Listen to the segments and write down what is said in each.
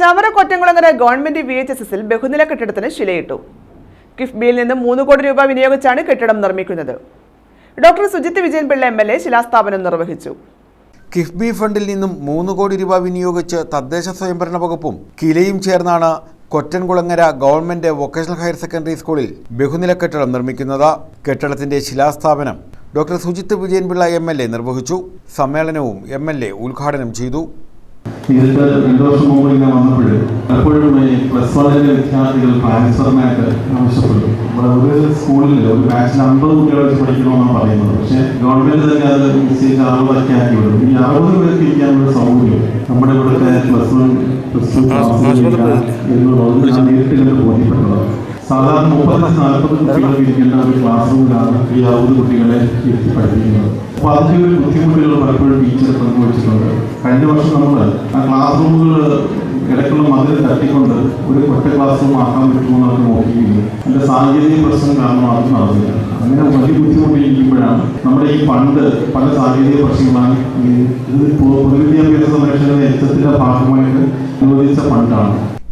Chavara Kottamkulangara government V H S എസിൽ ബഹുനില കെട്ടിടത്തിന് ശിലയിട്ടു. കിഫ്ബിയിൽ നിന്ന് മൂന്ന് കോടി രൂപ വിനിയോഗിച്ചാണ് കെട്ടിടം നിർമ്മിക്കുന്നത്. Doctor Sujith Vijayan Pillai M L A ശിലാസ്ഥാപനം നിർവഹിച്ചു. കിഫ്ബി ഫണ്ടിൽ നിന്നും മൂന്ന് കോടി രൂപ വിനിയോഗിച്ച് തദ്ദേശ സ്വയംഭരണ വകുപ്പും കിലയും ചേർന്നാണ് Kottankulangara government vocational higher secondary സ്കൂളിൽ ബഹുനില കെട്ടിടം നിർമ്മിക്കുന്നത്. കെട്ടിടത്തിന്റെ ശിലാസ്ഥാപനം doctor Sujith Vijayanpillai M L A നിർവഹിച്ചു. സമ്മേളനവും എം എൽ എ ഉദ്ഘാടനം ചെയ്തു. നേരിട്ട് രണ്ടു വർഷം മുമ്പ് ഇങ്ങനെ വന്നപ്പോൾ പലപ്പോഴും ഈ പ്ലസ് വണ്ണിലെ വിദ്യാർത്ഥികൾ ട്രാൻസ്ഫറിനായിട്ട് ആവശ്യപ്പെട്ടു. നമ്മുടെ ഒരു സ്കൂളിൽ ഒരു ബാച്ചിൽ അമ്പത് കുട്ടികളെ വെച്ച് പഠിക്കണമെന്നാണ് പറയുന്നത്. പക്ഷേ ഗവൺമെന്റ് തന്നെ അത് നിശ്ചയിച്ച് അറുപതൊക്കെ ആക്കി വിടും ഈ അറുപത് പേർക്ക് ഇരിക്കാനുള്ള സൗകര്യം നമ്മുടെ ഇവിടുത്തെ പ്ലസ് വൺ പ്ലസ് ടു എന്നുള്ളത് ഞാൻ നേരിട്ട് ബോധ്യപ്പെട്ടതാണ്. സാധാരണ മുപ്പത്തഞ്ച് നാൽപ്പത് കുട്ടികൾ ഇരിക്കുന്ന ഒരു ക്ലാസ് റൂമിലാണ് ഈ അറുപത് കുട്ടികളെ ഇരുത്തി പഠിപ്പിക്കുന്നത് അപ്പൊ അതിന്റെ ഒരു ബുദ്ധിമുട്ടുകൾ പലപ്പോഴും ടീച്ചർ പങ്കുവച്ചിട്ടുണ്ട് കഴിഞ്ഞ വർഷം നമ്മൾ ആ ക്ലാസ് റൂമുകൾ ഇടയ്ക്കുള്ള മതിൽ തട്ടിക്കൊണ്ട് ഒരു ഒറ്റ ക്ലാസ് റൂം ആക്കാൻ പറ്റുമോ എന്നൊക്കെ നോക്കിയിരുന്നു അതിന്റെ സാങ്കേതിക പ്രശ്നം കാരണം അത് നടന്നില്ല. അങ്ങനെ വലിയ ബുദ്ധിമുട്ടിയിരിക്കുമ്പോഴാണ് നമ്മുടെ ഈ പണ്ട് പല സാങ്കേതിക പ്രശ്നങ്ങളാണ് ഈ പൊതുവിദ്യാഭ്യാസ സംരക്ഷണ ഫണ്ടാണ്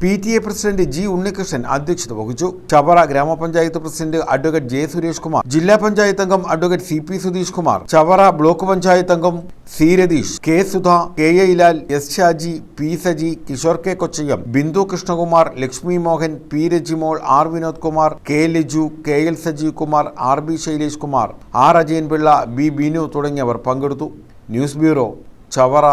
P T A president G Unnikrishnan അധ്യക്ഷത വഹിച്ചു. Chavara grama panchayat president advocate J Suresh Kumar ജില്ലാ പഞ്ചായത്ത് അംഗം advocate C P Sudheesh Kumar Chavara block panchayat അംഗം C Ratheesh K Sudha K A ഇലാൽ S Shaji P Saji Kishore K Kochayyam Bindu Krishnakumar Lakshmi Mohan P Rajimol R Vinod Kumar K Liju K L Sajeev Kumar R B Shailesh Kumar R Ajayanpillai B Binu തുടങ്ങിയവർ പങ്കെടുത്തു. News bureau Chavara.